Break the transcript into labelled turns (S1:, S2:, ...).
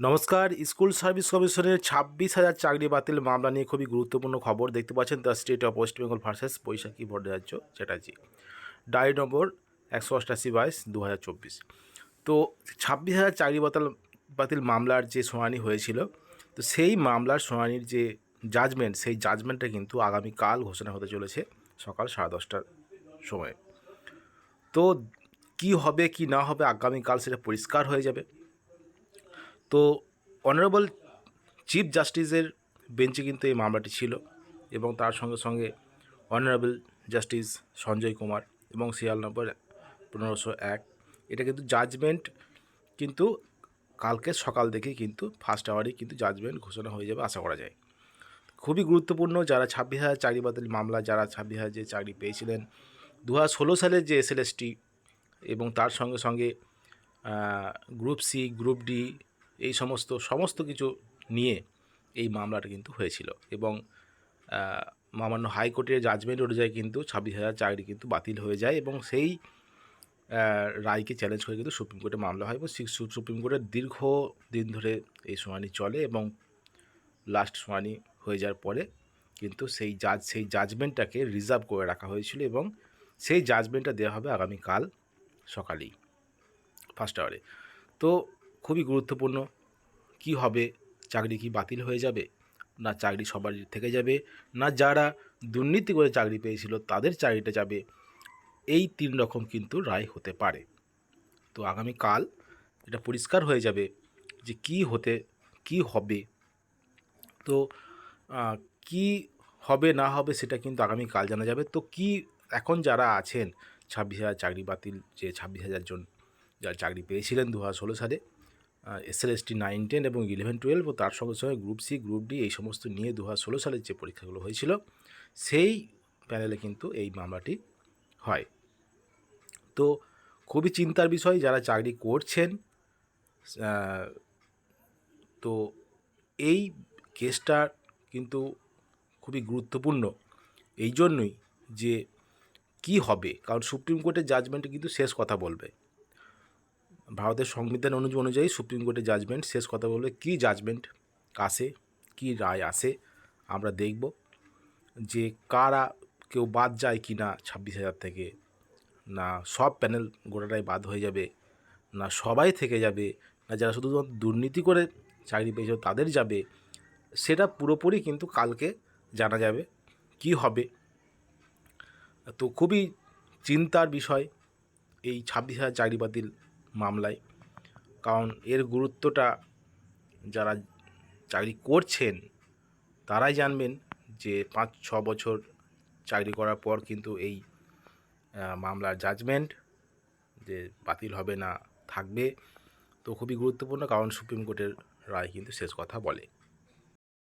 S1: নমস্কার, school service কমিশনের ছাব্বিশ হাজার চাকরি বাতিল মামলা নিয়ে খুবই গুরুত্বপূর্ণ খবর দেখতে পাচ্ছেন the state of West Bengal versus Baishakhi Bhattacharya Chatterjee. Diary number একশো অষ্টাশি বাইশ দু হাজার চব্বিশ। তো ছাব্বিশ হাজার চাকরি বাতিল বাতিল মামলার যে শুনানি হয়েছিল, তো সেই মামলার শুনানির যে জাজমেন্ট সেই জাজমেন্টটা কিন্তু আগামীকাল ঘোষণা হতে চলেছে সকাল সাড়ে দশটার সময়। তো কি হবে, কি না হবে, আগামীকাল সেটা পরিষ্কার হয়ে যাবে। তো অনারেবল চিফ জাস্টিসের বেঞ্চে কিন্তু এই মামলাটি ছিল এবং তার সঙ্গে সঙ্গে অনারেবল জাস্টিস সঞ্জয় কুমার এবং সিরিয়াল নম্বর পনেরোশো এক। এটা কিন্তু জাজমেন্ট কিন্তু কালকে সকাল থেকে কিন্তু ফার্স্ট আওয়ারেই কিন্তু জাজমেন্ট ঘোষণা হয়ে যাবে আশা করা যায়। খুবই গুরুত্বপূর্ণ যারা ছাব্বিশ হাজার চাকরি বাতিল মামলা, যারা ছাব্বিশ হাজার যে চাকরি পেয়েছিলেন দু ষোলো সালের যে এসএলএসটি এবং তার সঙ্গে সঙ্গে গ্রুপ সি গ্রুপ ডি এই সমস্ত সমস্ত কিছু নিয়ে এই মামলাটা কিন্তু হয়েছিল এবং মামান্য হাইকোর্টের জাজমেন্ট অনুযায়ী কিন্তু ছাব্বিশ হাজার চাকরি কিন্তু বাতিল হয়ে যায় এবং সেই রায়কে চ্যালেঞ্জ করে কিন্তু সুপ্রিম কোর্টে মামলা হয় এবং সুপ্রিম কোর্টের দীর্ঘ দিন ধরে এই শুনানি চলে এবং লাস্ট শুনানি হয়ে যাওয়ার পরে কিন্তু সেই জাজ সেই জাজমেন্টটাকে রিজার্ভ করে রাখা হয়েছিল এবং সেই জাজমেন্টটা দেওয়া হবে আগামীকাল সকালেই ফার্স্ট আওয়ারে তো খুবই গুরুত্বপূর্ণ। কি হবে? চাকরি কি বাতিল হয়ে যাবে? না চাকরি সবার থেকে যাবে? না যারা দুর্নীতি করে চাকরি পেয়েছিল তাদের চাকরিটা যাবে? এই তিন রকম কিন্তু রায় হতে পারে। তো আগামীকাল এটা পরিষ্কার হয়ে যাবে যে কি হতে, কি হবে। তো কি হবে, না হবে সেটা কিন্তু আগামীকাল জানা যাবে। তো কি এখন যারা আছেন, ছাব্বিশ হাজার চাকরি বাতিল, যে ছাব্বিশ হাজার জন যারা চাকরি পেয়েছিলেন দু হাজার ষোলো সালে এসএলএসটি নাইন টেন এবং ইলেভেন টুয়েলভ ও তার সঙ্গে সঙ্গে গ্রুপ সি গ্রুপ ডি এই সমস্ত নিয়ে দু হাজার ষোলো সালের যে পরীক্ষাগুলো হয়েছিল, সেই প্যানেলে কিন্তু এই মামলাটি হয়। তো খুবই চিন্তার বিষয় যারা চাকরি করছেন তো এই কেসটা কিন্তু খুবই গুরুত্বপূর্ণ। এই জন্যই যে কি হবে, কারণ সুপ্রিম কোর্টের জাজমেন্টে কিন্তু শেষ কথা বলবে। ভারতের সংবিধান অনুযায়ী অনুযায়ী সুপ্রিম কোর্টের জাজমেন্ট শেষ কথা বলবে কী জাজমেন্ট আসে কী রায় আসে আমরা দেখব যে কারা কেউ বাদ যায় কি না ছাব্বিশ হাজার থেকে, না সব প্যানেল গোটাটাই বাদ হয়ে যাবে, না সবাই থেকে যাবে, না যারা শুধু দুর্নীতি করে চাকরি পেয়েছে তাদের যাবে, সেটা পুরোপুরি কিন্তু কালকে জানা যাবে কি হবে। তো খুবই চিন্তার বিষয় এই ছাব্বিশ হাজার চাকরি বাতিল মামলায়। কারণ এর গুরুত্বটা যারা চাকরি করছেন, তারাই জানবেন যে পাঁচ, ছ বছর চাকরি করার পর কিন্তু এই মামলার জাজমেন্ট যে বাতিল হবে না, থাকবে, তো খুবই গুরুত্বপূর্ণ। কারণ সুপ্রিম কোর্টের রায় কিন্তু শেষ কথা বলে।